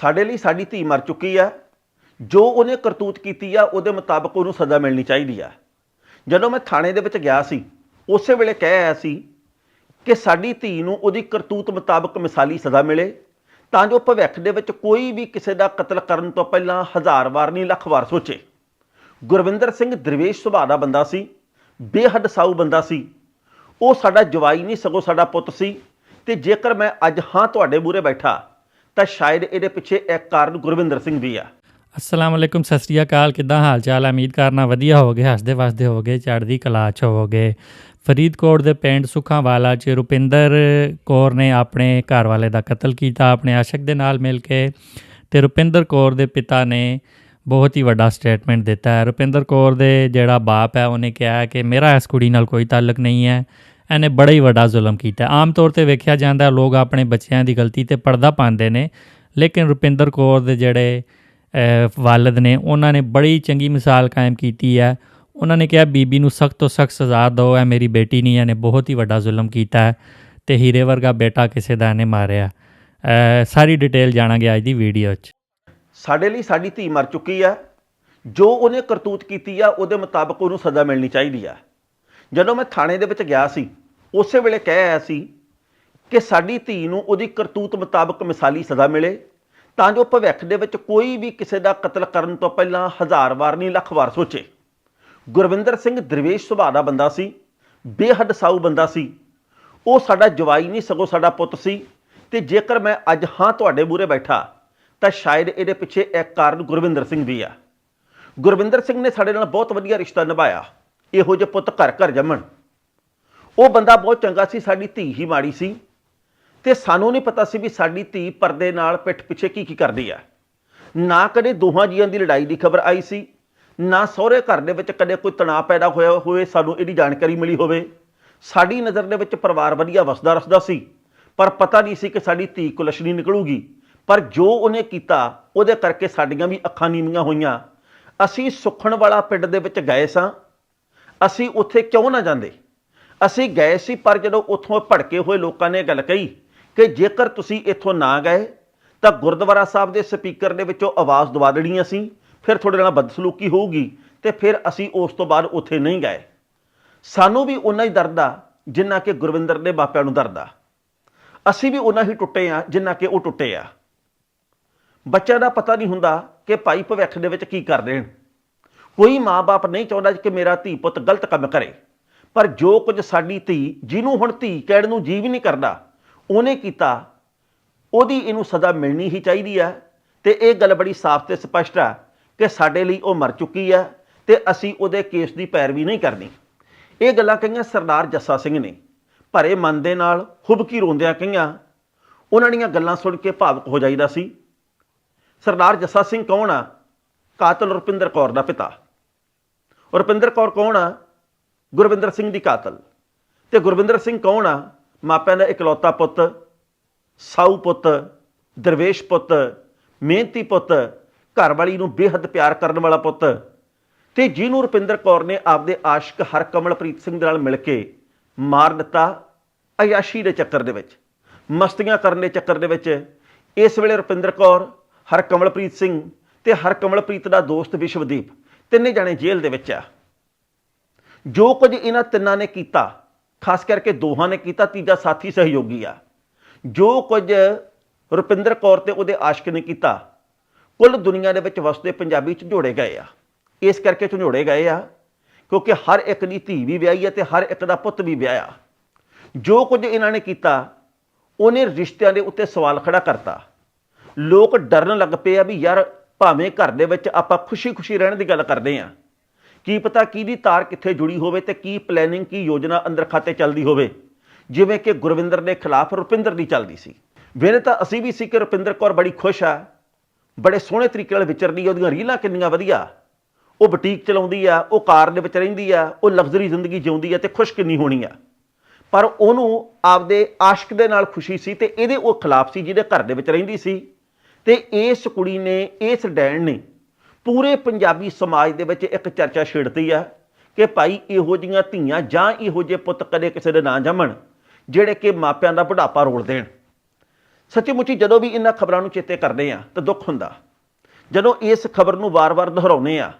ਸਾਡੇ ਲਈ ਸਾਡੀ ਧੀ ਮਰ ਚੁੱਕੀ ਆ। ਜੋ ਉਹਨੇ ਕਰਤੂਤ ਕੀਤੀ ਆ, ਉਹਦੇ ਮੁਤਾਬਕ ਉਹਨੂੰ ਸਜ਼ਾ ਮਿਲਣੀ ਚਾਹੀਦੀ ਆ। ਜਦੋਂ ਮੈਂ ਥਾਣੇ ਦੇ ਵਿੱਚ ਗਿਆ ਸੀ, ਉਸੇ ਵੇਲੇ ਕਹਿ ਆਇਆ ਸੀ ਕਿ ਸਾਡੀ ਧੀ ਨੂੰ ਉਹਦੀ ਕਰਤੂਤ ਮੁਤਾਬਕ ਮਿਸਾਲੀ ਸਜ਼ਾ ਮਿਲੇ, ਤਾਂ ਜੋ ਭਵਿੱਖ ਦੇ ਵਿੱਚ ਕੋਈ ਵੀ ਕਿਸੇ ਦਾ ਕਤਲ ਕਰਨ ਤੋਂ ਪਹਿਲਾਂ ਹਜ਼ਾਰ ਵਾਰ ਨਹੀਂ, ਲੱਖ ਵਾਰ ਸੋਚੇ। ਗੁਰਵਿੰਦਰ ਸਿੰਘ ਦਰਵੇਸ਼ ਸੁਭਾਅ ਦਾ ਬੰਦਾ ਸੀ, ਬੇਹੱਦ ਸਾਊ ਬੰਦਾ ਸੀ। ਉਹ ਸਾਡਾ ਜਵਾਈ ਨਹੀਂ, ਸਗੋਂ ਸਾਡਾ ਪੁੱਤ ਸੀ। ਤੇ ਜੇਕਰ ਮੈਂ ਅੱਜ ਹਾਂ ਤੁਹਾਡੇ ਮੂਹਰੇ ਬੈਠਾ ਤਾਂ ਸ਼ਾਇਦ ਇਹਦੇ ਪਿੱਛੇ ਇੱਕ ਕਾਰਨ ਗੁਰਵਿੰਦਰ ਸਿੰਘ ਵੀ ਆ। ਅਸਲਾਮ ਅਲੈਕੁਮ, ਸਤਿ ਸ੍ਰੀ ਅਕਾਲ। ਕਿੱਦਾਂ ਹਾਲ ਚਾਲ ਹੈ ਉਮੀਦ ਕਰਨਾ ਵਧੀਆ ਹੋਗੇ ਹੱਸਦੇ ਵਸਦੇ ਹੋਗੇ ਚੜ੍ਹਦੀ ਕਲਾ ਚ ਹੋਗੇ ਫਰੀਦਕੋਟ ਦੇ ਪਿੰਡ ਸੁਖਾਂਵਾਲਾ ਚ ਰੁਪਿੰਦਰ ਕੌਰ ਨੇ ਆਪਣੇ ਘਰ ਵਾਲੇ ਦਾ ਕਤਲ ਕੀਤਾ। ਆਪਣੇ ਆਸ਼ਕ ਦੇ ਨਾਲ ਮਿਲ ਕੇ ਤੇ ਰੁਪਿੰਦਰ ਕੌਰ ਦੇ ਪਿਤਾ ਨੇ ਬਹੁਤ ਹੀ ਵੱਡਾ ਸਟੇਟਮੈਂਟ ਦਿੱਤਾ ਹੈ। ਰੁਪਿੰਦਰ ਕੌਰ ਦੇ ਜਿਹੜਾ ਬਾਪ ਹੈ, ਉਹਨੇ ਕਿਹਾ ਕਿ ਮੇਰਾ ਇਸ ਕੁੜੀ ਨਾਲ ਕੋਈ ਤਾਲੁਕ ਨਹੀਂ ਹੈ। ਇਹਨੇ ਬੜਾ ਹੀ ਵੱਡਾ ਜ਼ੁਲਮ ਕੀਤਾ। ਆਮ ਤੌਰ ਤੇ ਵੇਖਿਆ ਜਾਂਦਾ, ਲੋਕ ਆਪਣੇ ਬੱਚਿਆਂ ਦੀ ਗਲਤੀ ਤੇ ਪਰਦਾ ਪਾਉਂਦੇ ਨੇ, ਲੇਕਿਨ ਰੁਪਿੰਦਰ ਕੌਰ ਦੇ ਜਿਹੜੇ, ਅਹ, ਵਾਲਿਦ ਨੇ, ਉਹਨਾਂ ਨੇ ਬੜੀ ਚੰਗੀ ਮਿਸਾਲ ਕਾਇਮ ਕੀਤੀ ਹੈ। ਉਹਨਾਂ ਨੇ ਕਿਹਾ, ਬੀਬੀ ਨੂੰ ਸਖਤ ਤੋਂ ਸਖਤ ਸਜ਼ਾ ਦਿਓ, ਇਹ ਮੇਰੀ ਬੇਟੀ ਨਹੀਂ ਇਹਨੇ ਬਹੁਤ ਹੀ ਵੱਡਾ ਜ਼ੁਲਮ ਕੀਤਾ ਹੈ ਤੇ ਹੀਰੇ ਵਰਗਾ ਬੇਟਾ ਕਿਸੇ ਦਾ ਇਹਨੇ ਮਾਰਿਆ। ਸਾਰੀ ਡਿਟੇਲ ਜਾਣਾਂਗੇ ਅੱਜ ਦੀ ਵੀਡੀਓ 'ਚ। ਸਾਡੇ ਲਈ ਸਾਡੀ ਧੀ ਮਰ ਚੁੱਕੀ ਆ। ਜੋ ਉਹਨੇ ਕਰਤੂਤ ਕੀਤੀ ਆ, ਉਹਦੇ ਮੁਤਾਬਕ ਉਹਨੂੰ ਸਜ਼ਾ ਮਿਲਣੀ ਚਾਹੀਦੀ ਆ। ਜਦੋਂ ਮੈਂ ਥਾਣੇ ਦੇ ਵਿੱਚ ਗਿਆ ਸੀ, ਉਸੇ ਵੇਲੇ ਕਹਿ ਆਇਆ ਸੀ ਕਿ ਸਾਡੀ ਧੀ ਨੂੰ ਉਹਦੀ ਕਰਤੂਤ ਮੁਤਾਬਕ ਮਿਸਾਲੀ ਸਜ਼ਾ ਮਿਲੇ, ਤਾਂ ਜੋ ਭਵਿੱਖ ਦੇ ਵਿੱਚ ਕੋਈ ਵੀ ਕਿਸੇ ਦਾ ਕਤਲ ਕਰਨ ਤੋਂ ਪਹਿਲਾਂ ਹਜ਼ਾਰ ਵਾਰ ਨਹੀਂ ਲੱਖ ਵਾਰ ਸੋਚੇ। ਗੁਰਵਿੰਦਰ ਸਿੰਘ ਦਰਵੇਸ਼ ਸੁਭਾਅ ਦਾ ਬੰਦਾ ਸੀ, ਬੇਹੱਦ ਸਾਊ ਬੰਦਾ ਸੀ। ਉਹ ਸਾਡਾ ਜਵਾਈ ਨਹੀਂ, ਸਗੋਂ ਸਾਡਾ ਪੁੱਤ ਸੀ ਤੇ ਜੇਕਰ ਮੈਂ ਅੱਜ ਹਾਂ ਤੁਹਾਡੇ ਮੂਹਰੇ ਬੈਠਾ, ਤਾਂ ਸ਼ਾਇਦ ਇਹਦੇ ਪਿੱਛੇ ਇੱਕ ਕਾਰਨ ਗੁਰਵਿੰਦਰ ਸਿੰਘ ਵੀ ਆ। ਗੁਰਵਿੰਦਰ ਸਿੰਘ ਨੇ ਸਾਡੇ ਨਾਲ ਬਹੁਤ ਵਧੀਆ ਰਿਸ਼ਤਾ ਨਿਭਾਇਆ। ਇਹੋ ਜਿਹੇ ਪੁੱਤ ਘਰ ਘਰ ਜੰਮਣ। ਉਹ ਬੰਦਾ ਬਹੁਤ ਚੰਗਾ ਸੀ, ਸਾਡੀ ਧੀ ਹੀ ਮਾੜੀ ਸੀ। ਤੇ ਸਾਨੂੰ ਨਹੀਂ ਪਤਾ ਸੀ ਵੀ ਸਾਡੀ ਧੀ ਪਰਦੇ ਨਾਲ ਪਿੱਠ ਪਿੱਛੇ ਕੀ ਕੀ ਕਰਦੀ ਆ। ਨਾ ਕਦੇ ਦੋਹਾਂ ਜੀਆਂ ਦੀ ਲੜਾਈ ਦੀ ਖਬਰ ਆਈ ਸੀ, ਨਾ ਸਹੁਰੇ ਘਰ ਦੇ ਵਿੱਚ ਕਦੇ ਕੋਈ ਤਣਾਅ ਪੈਦਾ ਹੋਇਆ ਹੋਵੇ, ਸਾਨੂੰ ਇਹਦੀ ਜਾਣਕਾਰੀ ਮਿਲੀ ਹੋਵੇ। ਸਾਡੀ ਨਜ਼ਰ ਦੇ ਵਿੱਚ ਪਰਿਵਾਰ ਵਧੀਆ ਵਸਦਾ ਰਸਦਾ ਸੀ, ਪਰ ਪਤਾ ਨਹੀਂ ਸੀ ਕਿ ਸਾਡੀ ਧੀ ਕੁਲਸ਼ਣੀ ਨਿਕਲੂਗੀ। ਪਰ ਜੋ ਉਹਨੇ ਕੀਤਾ, ਉਹਦੇ ਕਰਕੇ ਸਾਡੀਆਂ ਵੀ ਅੱਖਾਂ ਨੀਵੀਆਂ ਹੋਈਆਂ। ਅਸੀਂ ਸੁਖਣ ਵਾਲਾ ਪਿੰਡ ਦੇ ਵਿੱਚ ਗਏ ਸਾਂ ਅਸੀਂ ਉੱਥੇ ਕਿਉਂ ਨਾ ਜਾਂਦੇ? ਅਸੀਂ ਗਏ ਸੀ ਪਰ ਜਦੋਂ ਉੱਥੋਂ ਭੜਕੇ ਹੋਏ ਲੋਕਾਂ ਨੇ ਗੱਲ ਕਹੀ ਕਿ ਜੇਕਰ ਤੁਸੀਂ ਇੱਥੋਂ ਨਾ ਗਏ, ਤਾਂ ਗੁਰਦੁਆਰਾ ਸਾਹਿਬ ਦੇ ਸਪੀਕਰ ਦੇ ਵਿੱਚੋਂ ਆਵਾਜ਼ ਦਵਾ ਦੇਣੀ ਅਸੀਂ, ਫਿਰ ਤੁਹਾਡੇ ਨਾਲ ਬਦਸਲੂਕੀ ਹੋਊਗੀ ਤੇ ਫਿਰ ਅਸੀਂ ਉਸ ਤੋਂ ਬਾਅਦ ਉੱਥੇ ਨਹੀਂ ਗਏ। ਸਾਨੂੰ ਵੀ ਉਨਾ ਹੀ ਦਰਦ ਆ ਜਿੰਨਾ ਕਿ ਗੁਰਵਿੰਦਰ ਦੇ ਬਾਪਿਆਂ ਨੂੰ ਦਰਦ ਆ ਅਸੀਂ ਵੀ ਉਨਾ ਹੀ ਟੁੱਟੇ ਆ ਜਿੰਨਾ ਕਿ ਉਹ ਟੁੱਟੇ ਆ। ਬੱਚਿਆਂ ਦਾ ਪਤਾ ਨਹੀਂ ਹੁੰਦਾ ਕਿ ਭਾਈ ਭਵਿੱਖ ਦੇ ਵਿੱਚ ਕੀ ਕਰ ਦੇਣ ਕੋਈ ਮਾਪੇ ਨਹੀਂ ਚਾਹੁੰਦਾ ਕਿ ਮੇਰਾ ਧੀ ਪੁੱਤ ਗਲਤ ਕੰਮ ਕਰੇ। ਪਰ ਜੋ ਕੁਝ ਸਾਡੀ ਧੀ, ਜਿਹਨੂੰ ਹੁਣ ਧੀ ਕਹਿਣ ਨੂੰ ਜੀਵ ਨਹੀਂ ਕਰਦਾ, ਉਹਨੇ ਕੀਤਾ, ਉਹਦੀ ਇਹਨੂੰ ਸਜ਼ਾ ਮਿਲਣੀ ਹੀ ਚਾਹੀਦੀ ਆ। ਤੇ ਇਹ ਗੱਲ ਬੜੀ ਸਾਫ਼ ਤੇ ਸਪਸ਼ਟ ਆ ਕਿ ਸਾਡੇ ਲਈ ਉਹ ਮਰ ਚੁੱਕੀ ਆ ਤੇ ਅਸੀਂ ਉਹਦੇ ਕੇਸ ਦੀ ਪੈਰਵੀ ਨਹੀਂ ਕਰਨੀ। ਇਹ ਗੱਲਾਂ ਕਹੀਆਂ ਸਰਦਾਰ ਜੱਸਾ ਸਿੰਘ ਨੇ। ਭਰੇ ਮਨ ਦੇ ਨਾਲ ਹੁਬਕੀ ਰੋਂਦਿਆਂ ਕਹੀਆਂ, ਉਹਨਾਂ ਦੀਆਂ ਗੱਲਾਂ ਸੁਣ ਕੇ ਭਾਵਕ ਹੋ ਜਾਈਦਾ ਸੀ। ਸਰਦਾਰ ਜੱਸਾ ਸਿੰਘ ਕੌਣ ਆ? ਕਾਤਲ ਰੁਪਿੰਦਰ ਕੌਰ ਦਾ ਪਿਤਾ। ਰੁਪਿੰਦਰ ਕੌਰ ਕੌਣ ਆ? ਗੁਰਵਿੰਦਰ ਸਿੰਘ ਦੀ ਕਾਤਲ। ਤੇ ਗੁਰਵਿੰਦਰ ਸਿੰਘ ਕੌਣ ਆ? ਮਾਪਿਆਂ ਦਾ ਇਕਲੌਤਾ ਪੁੱਤ, ਸਾਊ ਪੁੱਤ, ਦਰਵੇਸ਼ ਪੁੱਤ, ਮਿਹਨਤੀ ਪੁੱਤ, ਘਰਵਾਲੀ ਨੂੰ ਬੇਹੱਦ ਪਿਆਰ ਕਰਨ ਵਾਲਾ ਪੁੱਤ। ਤੇ ਜਿਹਨੂੰ ਰੁਪਿੰਦਰ ਕੌਰ ਨੇ ਆਪਦੇ ਆਸ਼ਿਕ ਹਰਕਮਲਪ੍ਰੀਤ ਸਿੰਘ ਦੇ ਨਾਲ ਮਿਲ ਕੇ ਮਾਰ ਦਿੱਤਾ ਅਯਾਸ਼ੀ ਦੇ ਚੱਕਰ ਦੇ ਵਿੱਚ, ਮਸਤੀਆਂ ਕਰਨ ਦੇ ਚੱਕਰ ਦੇ ਵਿੱਚ। ਇਸ ਵੇਲੇ ਰੁਪਿੰਦਰ ਕੌਰ, ਹਰਕਮਲਪ੍ਰੀਤ ਸਿੰਘ ਤੇ ਹਰਕਮਲਪ੍ਰੀਤ ਦਾ ਦੋਸਤ ਵਿਸ਼ਵਦੀਪ ਤਿੰਨੇ ਜਾਣੇ ਜੇਲ੍ਹ ਦੇ ਵਿੱਚ ਆ। ਜੋ ਕੁਝ ਇਹਨਾਂ ਤਿੰਨਾਂ ਨੇ ਕੀਤਾ, ਖਾਸ ਕਰਕੇ ਦੋਹਾਂ ਨੇ ਕੀਤਾ, ਤੀਜਾ ਸਾਥੀ ਸਹਿਯੋਗੀ ਆ। ਜੋ ਕੁਝ ਰੁਪਿੰਦਰ ਕੌਰ ਤੇ ਉਹਦੇ ਆਸ਼ਕ ਨੇ ਕੀਤਾ, ਕੁੱਲ ਦੁਨੀਆ ਦੇ ਵਿੱਚ ਵਸਦੇ ਪੰਜਾਬੀ ਝੰਜੋੜੇ ਗਏ ਆ। ਇਸ ਕਰਕੇ ਝੰਜੋੜੇ ਗਏ ਆ, ਕਿਉਂਕਿ ਹਰ ਇੱਕ ਦੀ ਧੀ ਵੀ ਵਿਆਹੀ ਹੈ ਤੇ ਹਰ ਇੱਕ ਦਾ ਪੁੱਤ ਵੀ ਵਿਆਹਿਆ। ਜੋ ਕੁਝ ਇਹਨਾਂ ਨੇ ਕੀਤਾ, ਉਹਨੇ ਰਿਸ਼ਤਿਆਂ ਦੇ ਉੱਤੇ ਸਵਾਲ ਖੜਾ ਕਰਤਾ। ਲੋਕ ਡਰਨ ਲੱਗ ਪਏ ਆ ਵੀ ਯਾਰ ਭਾਵੇਂ ਘਰ ਦੇ ਵਿੱਚ ਆਪਾਂ ਖੁਸ਼ੀ-ਖੁਸ਼ੀ ਰਹਿਣ ਦੀ ਗੱਲ ਕਰਦੇ ਆ ਕੀ ਪਤਾ ਕਿਹਦੀ ਤਾਰ ਕਿੱਥੇ ਜੁੜੀ ਹੋਵੇ ਤੇ ਕੀ ਪਲੈਨਿੰਗ ਕੀ ਯੋਜਨਾ ਅੰਦਰ ਖਾਤੇ ਚੱਲਦੀ ਹੋਵੇ। ਜਿਵੇਂ ਕਿ ਗੁਰਵਿੰਦਰ ਦੇ ਖਿਲਾਫ ਰੁਪਿੰਦਰ ਦੀ ਚੱਲਦੀ ਸੀ। ਵੇਲੇ ਤਾਂ ਅਸੀਂ ਵੀ ਸੀ ਕਿ ਰੁਪਿੰਦਰ ਕੌਰ ਬੜੀ ਖੁਸ਼ ਆ। ਬੜੇ ਸੋਹਣੇ ਤਰੀਕੇ ਨਾਲ ਵਿਚਰਦੀ ਆ, ਉਹਦੀਆਂ ਰੀਲਾਂ ਕਿੰਨੀਆਂ ਵਧੀਆ। ਉਹ ਬੁਟੀਕ ਚਲਾਉਂਦੀ ਆ, ਉਹ ਕਾਰ ਦੇ ਵਿੱਚ ਰਹਿੰਦੀ ਆ, ਉਹ ਲਗਜ਼ਰੀ ਜ਼ਿੰਦਗੀ ਜਿਉਂਦੀ ਆ ਤੇ ਖੁਸ਼ ਕਿੰਨੀ ਹੋਣੀ ਆ। ਪਰ ਉਹਨੂੰ ਆਪਦੇ ਆਸ਼ਕ ਦੇ ਨਾਲ ਖੁਸ਼ੀ ਸੀ ਤੇ ਇਹਦੇ ਉਹ ਖਿਲਾਫ ਸੀ ਜਿਹਦੇ ਘਰ ਦੇ ਵਿੱਚ ਰਹਿੰਦੀ ਸੀ। ਤੇ ਇਸ ਕੁੜੀ ਨੇ, ਇਸ ਡੈਣ ਨੇ ਪੂਰੇ ਪੰਜਾਬੀ ਸਮਾਜ ਦੇ ਵਿੱਚ ਇੱਕ ਚਰਚਾ ਛੇੜਤੀ ਆ ਕਿ ਭਾਈ ਇਹੋ ਜੀਆਂ ਧੀਆਂ ਜਾਂ ਇਹੋ ਜਿਹੇ ਪੁੱਤ ਕਦੇ ਕਿਸੇ ਦੇ ਨਾ ਜੰਮਣ, ਜਿਹੜੇ ਕਿ ਮਾਪਿਆਂ ਦਾ ਬੁਢਾਪਾ ਰੋਲ ਦੇਣ। ਸੱਚੀ ਮੁੱਚੀ ਜਦੋਂ ਵੀ ਇਹਨਾਂ ਖਬਰਾਂ ਨੂੰ ਚੇਤੇ ਕਰਦੇ ਆ ਤਾਂ ਦੁੱਖ ਹੁੰਦਾ। ਜਦੋਂ ਇਸ ਖਬਰ ਨੂੰ ਵਾਰ-ਵਾਰ ਦੁਹਰਾਉਂਦੇ ਆ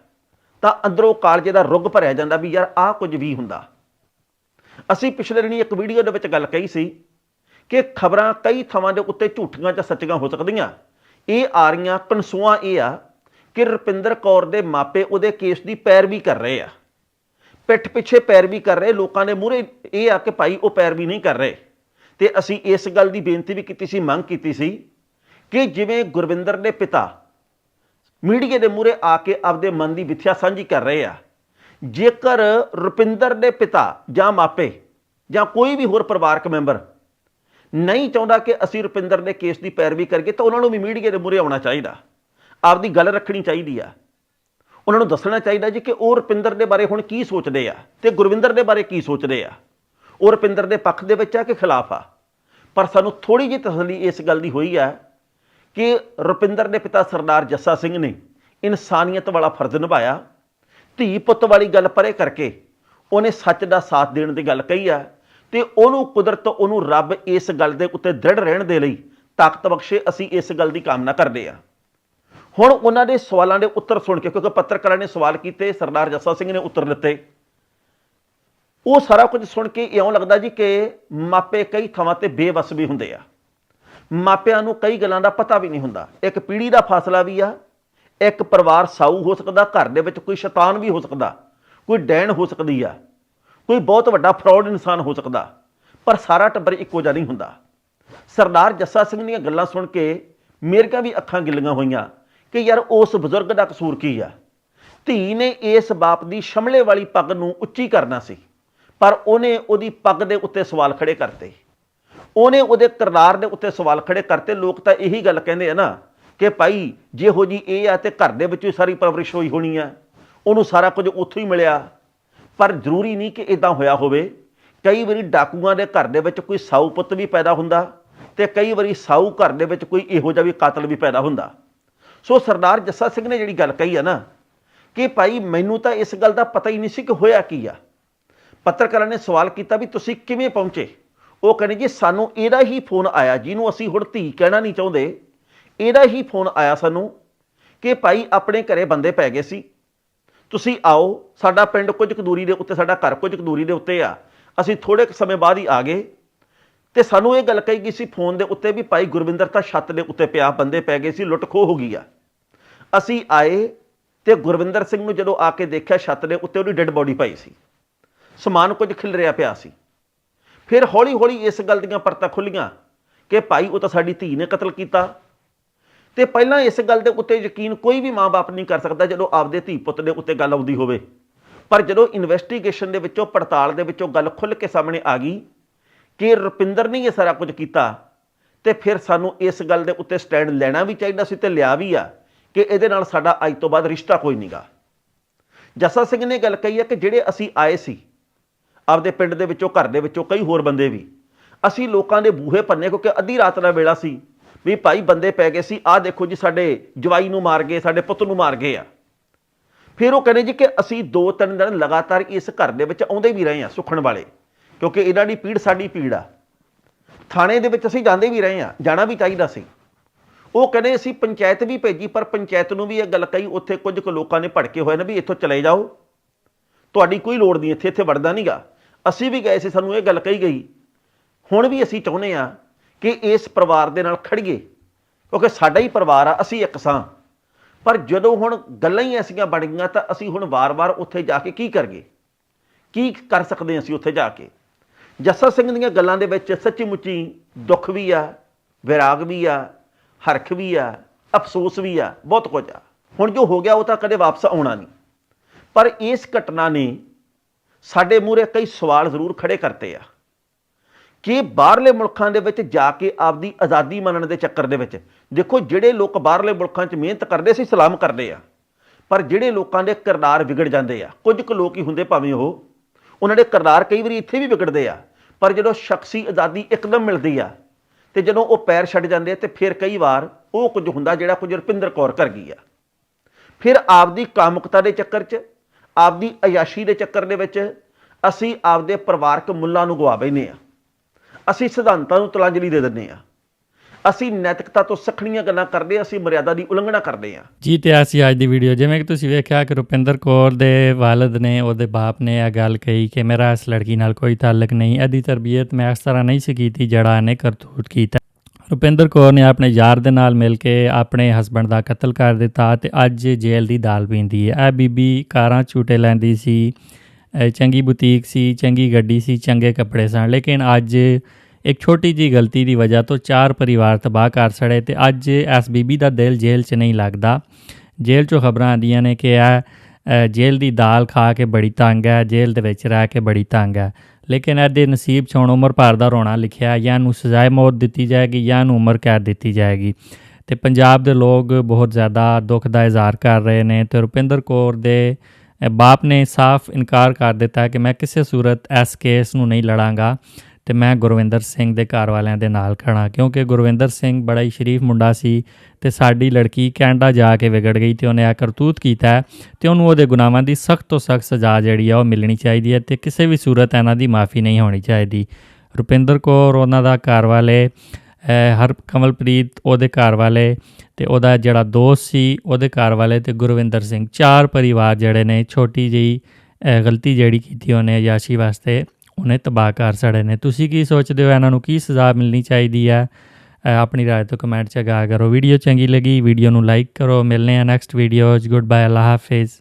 ਤਾਂ ਅੰਦਰੋਂ ਕਾਲਜੇ ਦਾ ਰੁੱਗ ਭਰਿਆ ਜਾਂਦਾ ਵੀ ਯਾਰ ਆਹ ਕੁਝ ਵੀ ਹੁੰਦਾ। ਅਸੀਂ ਪਿਛਲੇ ਦਿਨੀ ਇੱਕ ਵੀਡੀਓ ਦੇ ਵਿੱਚ ਗੱਲ ਕਹੀ ਸੀ ਕਿ ਖਬਰਾਂ ਕਈ ਥਾਵਾਂ ਦੇ ਉੱਤੇ ਝੂਠੀਆਂ ਜਾਂ ਸੱਚੀਆਂ ਹੋ ਸਕਦੀਆਂ। ਇਹ ਆ ਰਹੀਆਂ ਕਨਸੂਆਂ ਇਹ ਆ ਕਿ ਰੁਪਿੰਦਰ ਕੌਰ ਦੇ ਮਾਪੇ ਉਹਦੇ ਕੇਸ ਦੀ ਪੈਰਵੀ ਕਰ ਰਹੇ ਆ। ਪਿੱਠ ਪਿੱਛੇ ਪੈਰਵੀ ਕਰ ਰਹੇ, ਲੋਕਾਂ ਦੇ ਮੂਹਰੇ ਇਹ ਆ ਕਿ ਭਾਈ ਉਹ ਪੈਰਵੀ ਨਹੀਂ ਕਰ ਰਹੇ। ਤੇ ਅਸੀਂ ਇਸ ਗੱਲ ਦੀ ਬੇਨਤੀ ਵੀ ਕੀਤੀ ਸੀ, ਮੰਗ ਕੀਤੀ ਸੀ ਕਿ ਜਿਵੇਂ ਗੁਰਵਿੰਦਰ ਦੇ ਪਿਤਾ ਮੀਡੀਆ ਦੇ ਮੂਹਰੇ ਆ ਕੇ ਆਪਦੇ ਮਨ ਦੀ ਵਿਥਿਆ ਸਾਂਝੀ ਕਰ ਰਹੇ ਆ, ਜੇਕਰ ਰੁਪਿੰਦਰ ਦੇ ਪਿਤਾ ਜਾਂ ਮਾਪੇ ਜਾਂ ਕੋਈ ਵੀ ਹੋਰ ਪਰਿਵਾਰਕ ਮੈਂਬਰ ਨਹੀਂ ਚਾਹੁੰਦਾ ਕਿ ਅਸੀਂ ਰੁਪਿੰਦਰ ਦੇ ਕੇਸ ਦੀ ਪੈਰਵੀ ਕਰੀਏ ਤਾਂ ਉਹਨਾਂ ਨੂੰ ਵੀ ਮੀਡੀਆ ਦੇ ਮੂਹਰੇ ਆਉਣਾ ਚਾਹੀਦਾ। ਆਪਦੀ ਗੱਲ ਰੱਖਣੀ ਚਾਹੀਦੀ ਆ। ਉਹਨਾਂ ਨੂੰ ਦੱਸਣਾ ਚਾਹੀਦਾ ਜੀ ਕਿ ਉਹ ਰੁਪਿੰਦਰ ਦੇ ਬਾਰੇ ਹੁਣ ਕੀ ਸੋਚਦੇ ਆ ਤੇ ਗੁਰਵਿੰਦਰ ਦੇ ਬਾਰੇ ਕੀ ਸੋਚਦੇ ਆ। ਉਹ ਰੁਪਿੰਦਰ ਦੇ ਪੱਖ ਦੇ ਵਿੱਚ ਆ ਕਿ ਖਿਲਾਫ ਆ? ਪਰ ਸਾਨੂੰ ਥੋੜੀ ਜਿਹੀ ਤਸੱਲੀ ਇਸ ਗੱਲ ਦੀ ਹੋਈ ਆ ਕਿ ਰੁਪਿੰਦਰ ਦੇ ਪਿਤਾ ਸਰਦਾਰ ਜੱਸਾ ਸਿੰਘ ਨੇ ਇਨਸਾਨੀਅਤ ਵਾਲਾ ਫਰਜ਼ ਨਿਭਾਇਆ। ਧੀ ਪੁੱਤ ਵਾਲੀ ਗੱਲ ਪਰੇ ਕਰਕੇ ਉਹਨੇ ਸੱਚ ਦਾ ਸਾਥ ਦੇਣ ਦੀ ਗੱਲ ਕਹੀ ਆ। ਤੇ ਉਹਨੂੰ ਕੁਦਰਤ ਉਹਨੂੰ ਰੱਬ ਇਸ ਗੱਲ ਦੇ ਉੱਤੇ ਦ੍ਰਿੜ ਰਹਿਣ ਦੇ ਲਈ ਤਾਕਤ ਬਖਸ਼ੇ, ਅਸੀਂ ਇਸ ਗੱਲ ਦੀ ਕਾਮਨਾ ਕਰਦੇ ਆ ਹੁਣ ਉਹਨਾਂ ਦੇ ਸਵਾਲਾਂ ਦੇ ਉੱਤਰ ਸੁਣ ਕੇ, ਕਿਉਂਕਿ ਪੱਤਰਕਾਰਾਂ ਨੇ ਸਵਾਲ ਕੀਤੇ, ਸਰਦਾਰ ਜੱਸਾ ਸਿੰਘ ਨੇ ਉੱਤਰ ਦਿੱਤੇ। ਉਹ ਸਾਰਾ ਕੁਝ ਸੁਣ ਕੇ ਇਉਂ ਲੱਗਦਾ ਜੀ ਕਿ ਮਾਪੇ ਕਈ ਥਾਵਾਂ ਤੇ ਬੇਵਸ ਵੀ ਹੁੰਦੇ ਆ। ਮਾਪਿਆਂ ਨੂੰ ਕਈ ਗੱਲਾਂ ਦਾ ਪਤਾ ਵੀ ਨਹੀਂ ਹੁੰਦਾ। ਇੱਕ ਪੀੜ੍ਹੀ ਦਾ ਫਾਸਲਾ ਵੀ ਆ, ਇੱਕ ਪਰਿਵਾਰ ਸਾਊ ਹੋ ਸਕਦਾ, ਘਰ ਦੇ ਵਿੱਚ ਕੋਈ ਸ਼ੈਤਾਨ ਵੀ ਹੋ ਸਕਦਾ, ਕੋਈ ਡੈਣ ਹੋ ਸਕਦੀ ਆ। ਕੋਈ ਬਹੁਤ ਵੱਡਾ ਫਰਾਡ ਇਨਸਾਨ ਹੋ ਸਕਦਾ, ਪਰ ਸਾਰਾ ਟੱਬਰ ਇੱਕੋ ਜਿਹਾ ਨਹੀਂ ਹੁੰਦਾ। ਸਰਦਾਰ ਜੱਸਾ ਸਿੰਘ ਦੀਆਂ ਗੱਲਾਂ ਸੁਣ ਕੇ ਮੇਰੀਆਂ ਵੀ ਅੱਖਾਂ ਗਿੱਲੀਆਂ ਹੋਈਆਂ ਕਿ ਯਾਰ ਉਸ ਬਜ਼ੁਰਗ ਦਾ ਕਸੂਰ ਕੀ ਆ? ਧੀ ਨੇ ਇਸ ਬਾਪ ਦੀ ਸ਼ਮਲੇ ਵਾਲੀ ਪੱਗ ਨੂੰ ਉੱਚੀ ਕਰਨਾ ਸੀ, ਪਰ ਉਹਨੇ ਉਹਦੀ ਪੱਗ ਦੇ ਉੱਤੇ ਸਵਾਲ ਖੜੇ ਕਰਤੇ। ਉਹਨੇ ਉਹਦੇ ਕਿਰਦਾਰ ਦੇ ਉੱਤੇ ਸਵਾਲ ਖੜੇ ਕਰਤੇ। ਲੋਕ ਤਾਂ ਇਹੀ ਗੱਲ ਕਹਿੰਦੇ ਆ ਨਾ ਕਿ ਭਾਈ, ਜਿਹੋ ਜੀ ਇਹ ਆ ਤੇ ਘਰ ਦੇ ਵਿੱਚ ਹੀ ਸਾਰੀ ਪਰਵਰਿਸ਼ ਹੋਈ ਹੋਣੀ ਆ। ਉਹਨੂੰ ਸਾਰਾ ਕੁਝ ਉੱਥੋਂ ਹੀ ਮਿਲਿਆ। ਪਰ ਜ਼ਰੂਰੀ ਨਹੀਂ ਕਿ ਇਦਾਂ ਹੋਇਆ ਹੋਵੇ। ਕਈ ਵਾਰੀ ਡਾਕੂਆਂ ਦੇ ਘਰ ਦੇ ਵਿੱਚ ਕੋਈ ਸਾਊ ਪੁੱਤ ਵੀ ਪੈਦਾ ਹੁੰਦਾ ਤੇ ਕਈ ਵਾਰੀ ਸਾਊ ਘਰ ਦੇ ਵਿੱਚ ਕੋਈ ਇਹੋ ਜਿਹਾ ਵੀ ਕਾਤਲ ਵੀ ਪੈਦਾ ਹੁੰਦਾ। ਸੋ ਸਰਦਾਰ ਜੱਸਾ ਸਿੰਘ ਨੇ ਜਿਹੜੀ ਗੱਲ ਕਹੀ ਆ ਨਾ, ਕਿ ਭਾਈ ਮੈਨੂੰ ਤਾਂ ਇਸ ਗੱਲ ਦਾ ਪਤਾ ਹੀ ਨਹੀਂ ਸੀ ਕਿ ਹੋਇਆ ਕੀ ਆ। ਪੱਤਰਕਾਰਾਂ ਨੇ ਸਵਾਲ ਕੀਤਾ ਵੀ ਤੁਸੀਂ ਕਿਵੇਂ ਪਹੁੰਚੇ? ਉਹ ਕਹਿੰਦੇ ਜੀ, ਸਾਨੂੰ ਇਹਦਾ ਹੀ ਫੋਨ ਆਇਆ, ਜਿਹਨੂੰ ਅਸੀਂ ਹੁਣ ਧੀ ਕਹਿਣਾ ਨਹੀਂ ਚਾਹੁੰਦੇ। ਇਹਦਾ ਹੀ ਫੋਨ ਆਇਆ ਸਾਨੂੰ ਕਿ ਭਾਈ ਆਪਣੇ ਘਰੇ ਬੰਦੇ ਪੈ ਗਏ ਸੀ। ਤੁਸੀਂ ਆਓ, ਸਾਡਾ ਪਿੰਡ ਕੁਝ ਕੁ ਦੂਰੀ ਦੇ ਉੱਤੇ, ਸਾਡਾ ਘਰ ਕੁਝ ਕੁ ਦੂਰੀ ਦੇ ਉੱਤੇ ਆ। ਅਸੀਂ ਥੋੜੇ ਕੁ ਸਮੇਂ ਬਾਅਦ ਹੀ ਆ ਗਏ। ਤੇ ਸਾਨੂੰ ਇਹ ਗੱਲ ਕਹੀ ਗਈ ਸੀ ਫੋਨ ਦੇ ਉੱਤੇ ਵੀ ਭਾਈ ਗੁਰਵਿੰਦਰ ਤਾਂ ਛੱਤ ਦੇ ਉੱਤੇ ਪਿਆ, ਬੰਦੇ ਪੈ ਗਏ ਸੀ, ਲੁੱਟ ਖੋਹ ਹੋ ਗਈ ਆ। ਅਸੀਂ ਆਏ ਤੇ ਗੁਰਵਿੰਦਰ ਸਿੰਘ ਨੂੰ ਜਦੋਂ ਆ ਕੇ ਦੇਖਿਆ ਛੱਤ ਦੇ ਉੱਤੇ, ਉਹਦੀ ਡੈੱਡ ਬੋਡੀ ਪਈ ਸੀ। ਸਮਾਨ ਕੁਝ ਖਿਲ ਰਿਹਾ ਪਿਆ ਸੀ। ਫਿਰ ਹੌਲੀ ਹੌਲੀ ਇਸ ਗੱਲ ਦੀਆਂ ਪਰਤਾਂ ਖੁੱਲੀਆਂ ਕਿ ਭਾਈ ਉਹ ਤਾਂ ਸਾਡੀ ਧੀ ਨੇ ਕਤਲ ਕੀਤਾ। ਤੇ ਪਹਿਲਾਂ ਇਸ ਗੱਲ ਦੇ ਉੱਤੇ ਯਕੀਨ ਕੋਈ ਵੀ ਮਾਂ-ਬਾਪ ਨਹੀਂ ਕਰ ਸਕਦਾ ਜਦੋਂ ਆਪਦੇ ਧੀ ਪੁੱਤ ਦੇ ਉੱਤੇ ਗੱਲ ਆਉਂਦੀ ਹੋਵੇ। ਪਰ ਜਦੋਂ ਇਨਵੈਸਟੀਗੇਸ਼ਨ ਦੇ ਵਿੱਚੋਂ, ਪੜਤਾਲ ਦੇ ਵਿੱਚੋਂ ਗੱਲ ਖੁੱਲ ਕੇ ਸਾਹਮਣੇ ਆ ਗਈ ਕਿ ਰੁਪਿੰਦਰ ਨੇ ਇਹ ਸਾਰਾ ਕੁਝ ਕੀਤਾ ਤੇ ਫਿਰ ਸਾਨੂੰ ਇਸ ਗੱਲ ਦੇ ਉੱਤੇ ਸਟੈਂਡ ਲੈਣਾ ਵੀ ਚਾਹੀਦਾ ਸੀ ਤੇ ਲਿਆ ਵੀ ਆ ਕਿ ਇਹਦੇ ਨਾਲ ਸਾਡਾ ਅੱਜ ਤੋਂ ਬਾਅਦ ਰਿਸ਼ਤਾ ਕੋਈ ਨਹੀਂਗਾ ਜੱਸਾ ਸਿੰਘ ਨੇ ਗੱਲ ਕਹੀ ਹੈ ਕਿ ਜਿਹੜੇ ਅਸੀਂ ਆਏ ਸੀ, ਆਪਦੇ ਪਿੰਡ ਦੇ ਵਿੱਚੋਂ, ਘਰ ਦੇ ਵਿੱਚੋਂ ਕਈ ਹੋਰ ਬੰਦੇ ਵੀ, ਅਸੀਂ ਲੋਕਾਂ ਦੇ ਬੂਹੇ ਪੰਨੇ ਕਿਉਂਕਿ ਅੱਧੀ ਰਾਤ ਦਾ ਵੇਲਾ ਸੀ। ਵੀ ਭਾਈ ਬੰਦੇ ਪੈ ਗਏ ਸੀ, ਆਹ ਦੇਖੋ ਜੀ ਸਾਡੇ ਜਵਾਈ ਨੂੰ ਮਾਰ ਗਏ, ਸਾਡੇ ਪੁੱਤ ਨੂੰ ਮਾਰ ਗਏ ਆ। ਫਿਰ ਉਹ ਕਹਿੰਦੇ ਜੀ ਕਿ ਅਸੀਂ ਦੋ ਤਿੰਨ ਦਿਨ ਲਗਾਤਾਰ ਇਸ ਘਰ ਦੇ ਵਿੱਚ ਆਉਂਦੇ ਵੀ ਰਹੇ ਆ ਸੁਖਣ ਵਾਲੇ, ਕਿਉਂਕਿ ਇਹਨਾਂ ਦੀ ਪੀੜ ਸਾਡੀ ਪੀੜ ਆ। ਥਾਣੇ ਦੇ ਵਿੱਚ ਅਸੀਂ ਜਾਂਦੇ ਵੀ ਰਹੇ ਆ, ਜਾਣਾ ਵੀ ਚਾਹੀਦਾ ਸੀ। ਉਹ ਕਹਿੰਦੇ ਅਸੀਂ ਪੰਚਾਇਤ ਵੀ ਭੇਜੀ, ਪਰ ਪੰਚਾਇਤ ਨੂੰ ਵੀ ਇਹ ਗੱਲ ਕਹੀ, ਉੱਥੇ ਕੁਝ ਕੁ ਲੋਕਾਂ ਨੇ ਭੜਕੇ ਹੋਏ ਨੇ ਵੀ ਇੱਥੋਂ ਚਲੇ ਜਾਓ। ਤੁਹਾਡੀ ਕੋਈ ਲੋੜ ਨਹੀਂ ਇੱਥੇ ਇੱਥੇ ਵੜਦਾ ਨਹੀਂਗਾ ਅਸੀਂ ਵੀ ਗਏ ਸੀ, ਸਾਨੂੰ ਇਹ ਗੱਲ ਕਹੀ ਗਈ। ਹੁਣ ਵੀ ਅਸੀਂ ਚਾਹੁੰਦੇ ਆ ਕਿ ਇਸ ਪਰਿਵਾਰ ਦੇ ਨਾਲ ਖੜੀਏ, ਕਿਉਂਕਿ ਸਾਡਾ ਹੀ ਪਰਿਵਾਰ ਆ, ਅਸੀਂ ਇੱਕ ਸਾਂ। ਪਰ ਜਦੋਂ ਹੁਣ ਗੱਲਾਂ ਹੀ ਐਸੀਆਂ ਬਣ ਗਈਆਂ ਤਾਂ ਅਸੀਂ ਹੁਣ ਵਾਰ-ਵਾਰ ਉੱਥੇ ਜਾ ਕੇ ਕੀ ਕਰਗੇ ਕੀ ਕਰ ਸਕਦੇ ਅਸੀਂ ਉੱਥੇ ਜਾ ਕੇ? ਜੱਸਾ ਸਿੰਘ ਦੀਆਂ ਗੱਲਾਂ ਦੇ ਵਿੱਚ ਸੱਚੀ ਮੁੱਚੀ ਦੁੱਖ ਵੀ ਆ, ਵਿਰਾਗ ਵੀ ਆ, ਹਰਖ ਵੀ ਆ, ਅਫਸੋਸ ਵੀ ਆ, ਬਹੁਤ ਕੁਝ ਆ। ਹੁਣ ਜੋ ਹੋ ਗਿਆ ਉਹ ਤਾਂ ਕਦੇ ਵਾਪਸ ਆਉਣਾ ਨਹੀਂ। ਪਰ ਇਸ ਘਟਨਾ ਨੇ ਸਾਡੇ ਮੂਹਰੇ ਕਈ ਸਵਾਲ ਜ਼ਰੂਰ ਖੜੇ ਕਰਤੇ ਆ। ਕਿ ਬਾਹਰਲੇ ਮੁਲਕਾਂ ਦੇ ਵਿੱਚ ਜਾ ਕੇ ਆਪਦੀ ਆਜ਼ਾਦੀ ਮੰਨਣ ਦੇ ਚੱਕਰ ਦੇ ਵਿੱਚ। ਦੇਖੋ, ਜਿਹੜੇ ਲੋਕ ਬਾਹਰਲੇ ਮੁਲਕਾਂ 'ਚ ਮਿਹਨਤ ਕਰਦੇ ਸੀ, ਸਲਾਮ ਕਰਦੇ ਆ। ਪਰ ਜਿਹੜੇ ਲੋਕਾਂ ਦੇ ਕਿਰਦਾਰ ਵਿਗੜ ਜਾਂਦੇ ਆ, ਕੁਝ ਕੁ ਲੋਕ ਹੀ ਹੁੰਦੇ ਭਾਵੇਂ ਉਹ। ਉਹਨਾਂ ਦੇ ਕਿਰਦਾਰ ਕਈ ਵਾਰੀ ਇੱਥੇ ਵੀ ਵਿਗੜਦੇ ਆ। ਪਰ ਜਦੋਂ ਸ਼ਖਸੀ ਆਜ਼ਾਦੀ ਇੱਕਦਮ ਮਿਲਦੀ ਆ, ਤੇ ਜਦੋਂ ਉਹ ਪੈਰ ਛੱਡ ਜਾਂਦੇ ਆ, ਤੇ ਫਿਰ ਕਈ ਵਾਰ ਉਹ ਕੁਝ ਹੁੰਦਾ ਜਿਹੜਾ ਕੁਝ ਰੁਪਿੰਦਰ ਕੌਰ ਕਰ ਗਈ ਆ। ਫਿਰ ਆਪਦੀ ਕਾਮੁਕਤਾ ਦੇ ਚੱਕਰ 'ਚ, ਆਪਦੀ ਅਯਾਸ਼ੀ ਦੇ ਚੱਕਰ ਦੇ ਵਿੱਚ ਅਸੀਂ ਆਪਦੇ ਪਰਿਵਾਰਕ ਮੁੱਲਾਂ ਨੂੰ ਗਵਾ ਬੈਨੇ ਆ। ਅਸੀਂ ਸਿਧਾਂਤਾਂ ਨੂੰ ਤਲਾਂਜਲੀ ਦੇ ਦਿੰਦੇ ਆ ਅਸੀਂ ਨੈਤਿਕਤਾ ਤੋਂ ਸਖਣੀਆਂ ਗੱਲਾਂ ਕਰਦੇ ਹਾਂ, ਅਸੀਂ ਮਰਿਆਦਾ ਦੀ ਉਲੰਘਣਾ ਕਰਦੇ ਹਾਂ। ਜੀ ਤੇ ਅਸੀਂ ਅੱਜ ਦੀ ਵੀਡੀਓ ਜਿਵੇਂ ਕਿ ਤੁਸੀਂ ਵੇਖਿਆ ਕਿ ਰੁਪਿੰਦਰ ਕੌਰ ਦੇ ਵਾਲਦ ਨੇ ਉਹਦੇ ਬਾਪ ਨੇ ਇਹ ਗੱਲ ਕਹੀ ਕਿ ਮੇਰਾ ਇਸ ਲੜਕੀ ਨਾਲ ਕੋਈ ਤਾਲਕ ਨਹੀਂ ਇਹਦੀ ਤਰਬੀਅਤ ਮੈਂ ਇਸ ਤਰ੍ਹਾਂ ਨਹੀਂ ਸੀ ਕੀਤੀ ਜਿਹੜਾ ਇਹਨੇ ਕਰਤੂਤ ਕੀਤਾ। ਰੁਪਿੰਦਰ ਕੌਰ ਨੇ ਆਪਣੇ ਯਾਰ ਦੇ ਨਾਲ ਮਿਲ ਕੇ ਆਪਣੇ ਹਸਬੰਡ ਦਾ ਕਤਲ ਕਰ ਦਿੱਤਾ ਤੇ ਅੱਜ ਜੇਲ੍ਹ ਦੀ ਦਾਲ ਪੀਂਦੀ ਹੈ। ਇਹ ਬੀਬੀ ਕਾਰਾਂ ਝੂਟੇ ਲੈਂਦੀ ਸੀ ਚੰਗੀ ਬੁਟੀਕ ਸੀ, ਚੰਗੀ ਗੱਡੀ ਸੀ, ਚੰਗੇ ਕੱਪੜੇ ਸਨ। ਲੇਕਿਨ ਅੱਜ ਇੱਕ ਛੋਟੀ ਜੀ ਗਲਤੀ ਦੀ ਵਜ੍ਹਾ ਤੋਂ ਚਾਰ ਪਰਿਵਾਰ ਤਬਾਹ ਕਰ ਸੜੇ ਤੇ ਅੱਜ ਇਸ ਬੀਬੀ ਦਾ ਦਿਲ ਜੇਲ੍ਹ 'ਚ ਨਹੀਂ ਲੱਗਦਾ। ਜੇਲ੍ਹ 'ਚੋਂ ਖਬਰਾਂ ਆਉਂਦੀਆਂ ਨੇ ਕਿ ਇਹ ਜੇਲ੍ਹ ਦੀ ਦਾਲ ਖਾ ਕੇ ਬੜੀ ਤੰਗ ਹੈ, ਜੇਲ੍ਹ ਦੇ ਵਿੱਚ ਰਹਿ ਕੇ ਬੜੀ ਤੰਗ ਹੈ। ਲੇਕਿਨ ਇਹਦੇ ਨਸੀਬ 'ਚ ਹੁਣ ਉਮਰ ਭਰ ਦਾ ਰੋਣਾ ਲਿਖਿਆ ਜਾਂ ਨੂੰ ਸਜ਼ਾਏ ਮੌਤ ਦਿੱਤੀ ਜਾਏਗੀ ਜਾਂ ਨੂੰ ਉਮਰ ਕੈਦ ਦਿੱਤੀ ਜਾਏਗੀ। ਤੇ ਪੰਜਾਬ ਦੇ ਲੋਕ ਬਹੁਤ ਜ਼ਿਆਦਾ ਦੁੱਖ ਦਾ ਇਜ਼ਹਾਰ ਕਰ ਰਹੇ ਨੇ ਤੇ ਰੁਪਿੰਦਰ ਕੌਰ ਦੇ ਬਾਪ ਨੇ ਸਾਫ਼ ਇਨਕਾਰ ਕਰ ਦਿੱਤਾ ਕਿ ਮੈਂ ਕਿਸੇ ਸੂਰਤ ਇਸ ਕੇਸ ਨੂੰ ਨਹੀਂ ਲੜਾਂਗਾ ਤੇ ਮੈਂ ਗੁਰਵਿੰਦਰ ਸਿੰਘ ਦੇ ਘਰ ਵਾਲਿਆਂ ਦੇ ਨਾਲ ਖੜਾ ਕਿਉਂਕਿ ਗੁਰਵਿੰਦਰ ਸਿੰਘ ਬੜਾ ਹੀ ਸ਼ਰੀਫ ਮੁੰਡਾ ਸੀ ਤੇ ਸਾਡੀ ਲੜਕੀ ਕੈਨੇਡਾ ਜਾ ਕੇ ਵਿਗੜ ਗਈ ਤੇ ਉਹਨੇ ਆ ਕਰਤੂਤ ਕੀਤਾ ਹੈ ਤੇ ਉਹਨੂੰ ਉਹਦੇ ਗੁਨਾਹਾਂ ਦੀ ਸਖਤ ਤੋਂ ਸਖਤ ਸਜ਼ਾ ਜਿਹੜੀ ਆ ਉਹ ਮਿਲਣੀ ਚਾਹੀਦੀ ਹੈ ਤੇ ਕਿਸੇ ਵੀ ਸੂਰਤ ਇਹਨਾਂ ਦੀ ਮਾਫੀ ਨਹੀਂ ਹੋਣੀ ਚਾਹੀਦੀ। ਰੁਪਿੰਦਰ ਕੌਰ, ਉਹਨਾਂ ਦਾ ਘਰ ਵਾਲੇ ਹਰ ਕਮਲਪ੍ਰੀਤ ਉਹਦੇ ਘਰ ਵਾਲੇ ਤੇ ਉਹਦਾ ਜਿਹੜਾ ਦੋਸਤ ਸੀ ਉਹਦੇ ਘਰ ਵਾਲੇ ਤੇ ਗੁਰਵਿੰਦਰ ਸਿੰਘ, ਚਾਰ ਪਰਿਵਾਰ ਜਿਹੜੇ ਨੇ, ਛੋਟੀ ਜਿਹੀ ਗਲਤੀ ਜਿਹੜੀ ਕੀਤੀ ਉਹਨੇ ਯਾਸ਼ੀ ਵਾਸਤੇ, ਉਹਨੇ ਤਬਾਹ ਕਰ ਸੜੇ ਨੇ। ਤੁਸੀਂ ਕੀ ਸੋਚਦੇ ਹੋ? ਇਹਨਾਂ ਨੂੰ ਕੀ ਸਜ਼ਾ ਮਿਲਣੀ ਚਾਹੀਦੀ ਹੈ? ਆਪਣੀ ਰਾਏ ਤੋਂ ਕਮੈਂਟ 'ਚ ਗਾ ਕਰੋ। ਵੀਡੀਓ ਚੰਗੀ ਲੱਗੀ, ਵੀਡੀਓ ਨੂੰ ਲਾਈਕ ਕਰੋ। ਮਿਲਨੇ ਆ ਨੈਕਸਟ ਵੀਡੀਓਜ਼ ਗੁੱਡ ਬਾਏ ਅੱਲਾ ਹਾਫਿਜ਼।